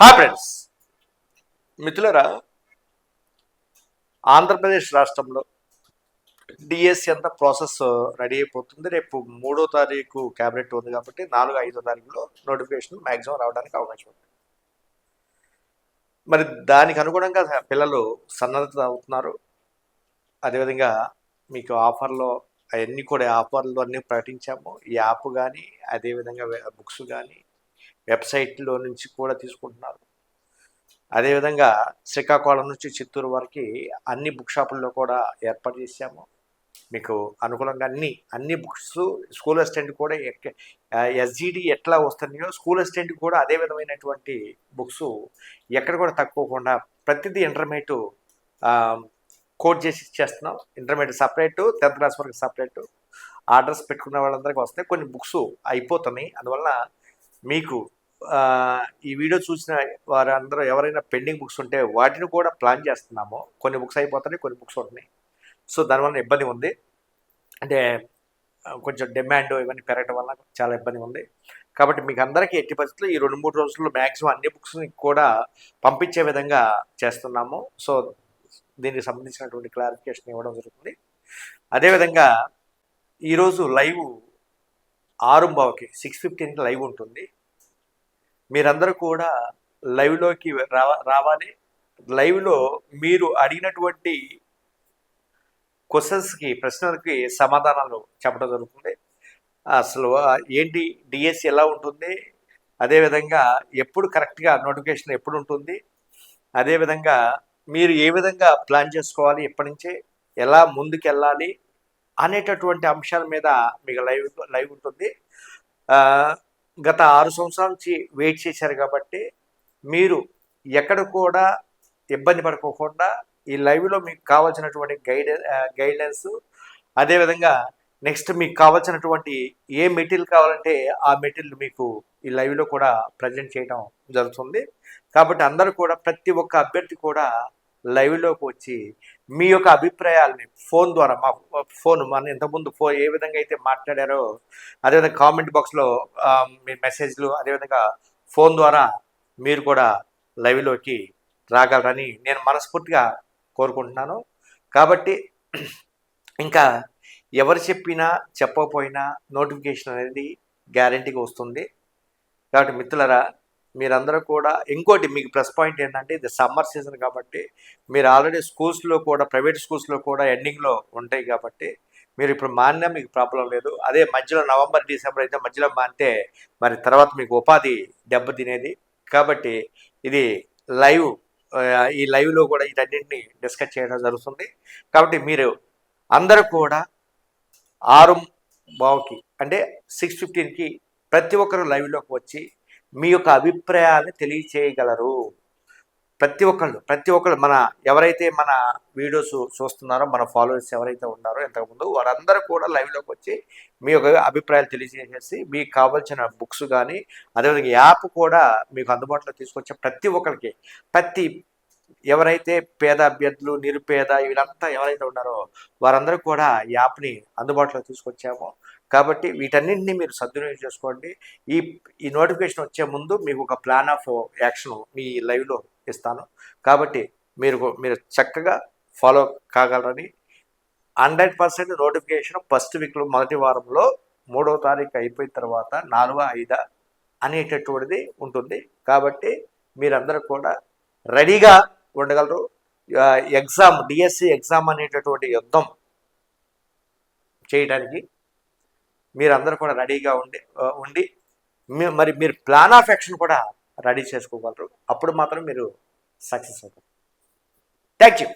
Hi friends. మిత్రులరా ఆంధ్రప్రదేశ్ రాష్ట్రంలో DSC అంతా ప్రాసెస్ రెడీ అయిపోతుంది? రేపు మూడో తారీఖు క్యాబినెట్ ఉంది కాబట్టి నాలుగు ఐదో తారీఖులో నోటిఫికేషన్ మ్యాక్సిమం రావడానికి అవకాశం ఉంది. మరి దానికి అనుగుణంగా పిల్లలు సన్నద్ధత అవుతున్నారు. అదేవిధంగా మీకు ఆఫర్లో అవన్నీ కూడా ఆఫర్లు అన్నీ ప్రకటించాము. ఈ యాప్ కానీ అదేవిధంగా బుక్స్ కానీ వెబ్సైట్లో నుంచి కూడా తీసుకుంటున్నారు. అదేవిధంగా శ్రీకాకుళం నుంచి చిత్తూరు వరకు అన్ని బుక్ షాపుల్లో కూడా ఏర్పాటు చేశాము. మీకు అనుకూలంగా అన్ని అన్ని బుక్స్ స్కూల్ అసిస్టెంట్ కూడా ఎస్జిడి ఎట్లా వస్తున్నాయో స్కూల్ అసిస్టెంట్ కూడా అదే విధమైనటువంటి బుక్స్ ఎక్కడ కూడా తక్కువకుండా ప్రతిదీ ఇంటర్మీడియట్ కోడ్ చేసి ఇచ్చేస్తున్నాం. ఇంటర్మీడియట్ సపరేటు టెన్త్ క్లాస్ వరకు సపరేటు. ఆర్డర్స్ పెట్టుకున్న వాళ్ళందరికీ వస్తాయి. కొన్ని బుక్స్ అయిపోతున్నాయి. అందువల్ల మీకు ఈ వీడియో చూసిన వారందరూ ఎవరైనా పెండింగ్ బుక్స్ ఉంటే వాటిని కూడా ప్లాన్ చేస్తున్నాము. కొన్ని బుక్స్ అయిపోతున్నాయి కొన్ని బుక్స్ ఉంటున్నాయి. సో దానివల్ల ఇబ్బంది ఉంది. అంటే కొంచెం డిమాండ్ ఇవన్నీ పెరగడం వల్ల చాలా ఇబ్బంది ఉంది. కాబట్టి మీకు అందరికీ ఎట్టి పరిస్థితుల్లో ఈ రెండు మూడు రోజుల్లో మ్యాక్సిమం అన్ని బుక్స్ని కూడా పంపించే విధంగా చేస్తున్నాము. సో దీనికి సంబంధించినటువంటి క్లారిఫికేషన్ ఇవ్వడం జరుగుతుంది. అదేవిధంగా ఈరోజు లైవ్ ఆరుంబావుకి సిక్స్ ఫిఫ్టీన్కి లైవ్ ఉంటుంది. మీరందరూ కూడా లైవ్లోకి రావ రావాలి. లైవ్లో మీరు అడిగినటువంటి క్వశ్చన్స్కి ప్రశ్నలకి సమాధానాలు చెప్పడం జరుగుతుంది. అసలు ఏంటి డిఎస్సి ఎలా ఉంటుంది? అదేవిధంగా ఎప్పుడు కరెక్ట్గా నోటిఫికేషన్ ఎప్పుడు ఉంటుంది? అదేవిధంగా మీరు ఏ విధంగా ప్లాన్ చేసుకోవాలి? ఎప్పటి నుంచే? ఎలా ముందుకు వెళ్ళాలి అనేటటువంటి అంశాల మీద మీకు లైవ్ లైవ్ ఉంటుంది. గత ఆరు సంవత్సరాల నుంచి వెయిట్ చేశారు కాబట్టి మీరు ఎక్కడ కూడా ఇబ్బంది పడుకోకుండా ఈ లైవ్లో మీకు కావాల్సినటువంటి గైడ్ గైడ్లైన్స్ అదేవిధంగా నెక్స్ట్ మీకు కావాల్సినటువంటి ఏ మెటీరియల్ కావాలంటే ఆ మెటీరియల్ మీకు ఈ లైవ్లో కూడా ప్రజెంట్ చేయడం జరుగుతుంది. కాబట్టి అందరూ కూడా ప్రతి ఒక్క అభ్యర్థి కూడా లైవ్లోకి వచ్చి మీ యొక్క అభిప్రాయాలని ఫోన్ ద్వారా మా ఫోన్ మన ఇంతకుముందు ఫోన్ ఏ విధంగా అయితే మాట్లాడారో అదేవిధంగా కామెంట్ బాక్స్లో మీ మెసేజ్లు అదేవిధంగా ఫోన్ ద్వారా మీరు కూడా లైవ్లోకి రాగలరని నేను మనస్ఫూర్తిగా కోరుకుంటున్నాను. కాబట్టి ఇంకా ఎవరు చెప్పినా చెప్పకపోయినా నోటిఫికేషన్ అనేది గ్యారంటీగా వస్తుంది. కాబట్టి మిత్రులరా మీరందరూ కూడా ఇంకోటి మీకు ప్లస్ పాయింట్ ఏంటంటే ఇది సమ్మర్ సీజన్ కాబట్టి మీరు ఆల్రెడీ స్కూల్స్లో కూడా ప్రైవేట్ స్కూల్స్లో కూడా ఎండింగ్లో ఉంటాయి కాబట్టి మీరు ఇప్పుడు మానినా మీకు ప్రాబ్లం లేదు. అదే మధ్యలో నవంబర్ డిసెంబర్ అయితే మధ్యలో మానితే మరి తర్వాత మీకు ఉపాధి దెబ్బతినేది. కాబట్టి ఇది లైవ్ ఈ లైవ్లో కూడా ఇదన్నింటిని డిస్కస్ చేయడం జరుగుతుంది. కాబట్టి మీరు అందరూ కూడా ఆరు బావుకి అంటే సిక్స్ ఫిఫ్టీన్కి ప్రతి ఒక్కరు లైవ్లోకి వచ్చి మీ యొక్క అభిప్రాయాన్ని తెలియచేయగలరు. ప్రతి ఒక్కళ్ళు ప్రతి ఒక్కళ్ళు మన ఎవరైతే మన వీడియోస్ చూస్తున్నారో మన ఫాలోవర్స్ ఎవరైతే ఉన్నారో ఇంతకుముందు వారందరూ కూడా లైవ్లోకి వచ్చి మీ యొక్క అభిప్రాయాలు తెలియజేసేసి మీకు కావాల్సిన బుక్స్ కానీ అదేవిధంగా యాప్ కూడా మీకు అందుబాటులో తీసుకొచ్చే ప్రతి ఒక్కరికి ప్రతి ఎవరైతే పేద అభ్యర్థులు నిరుపేద వీళ్ళంతా ఎవరైతే ఉన్నారో వారందరూ కూడా యాప్ని అందుబాటులో తీసుకొచ్చామో. కాబట్టి వీటన్నింటినీ మీరు సద్వినియోగం చేసుకోండి. ఈ ఈ నోటిఫికేషన్ వచ్చే ముందు మీకు ఒక ప్లాన్ ఆఫ్ యాక్షన్ మీ లైవ్లో ఇస్తాను. కాబట్టి మీరు మీరు చక్కగా ఫాలో కాగలరని హండ్రెడ్ పర్సెంట్ నోటిఫికేషన్ ఫస్ట్ వీక్లో మొదటి వారంలో మూడో తారీఖు అయిపోయిన తర్వాత నాలుగో ఐదా అనేటటువంటిది ఉంటుంది. కాబట్టి మీరందరూ కూడా రెడీగా ఉండగలరు. ఎగ్జామ్ డిఎస్సి ఎగ్జామ్ అనేటటువంటి యుద్ధం చేయడానికి మీరందరూ కూడా రెడీగా ఉండి ఉండి మరి మీరు ప్లాన్ ఆఫ్ యాక్షన్ కూడా రెడీ చేసుకోగలరు. అప్పుడు మాత్రం మీరు సక్సెస్ అవుతారు. Thank you.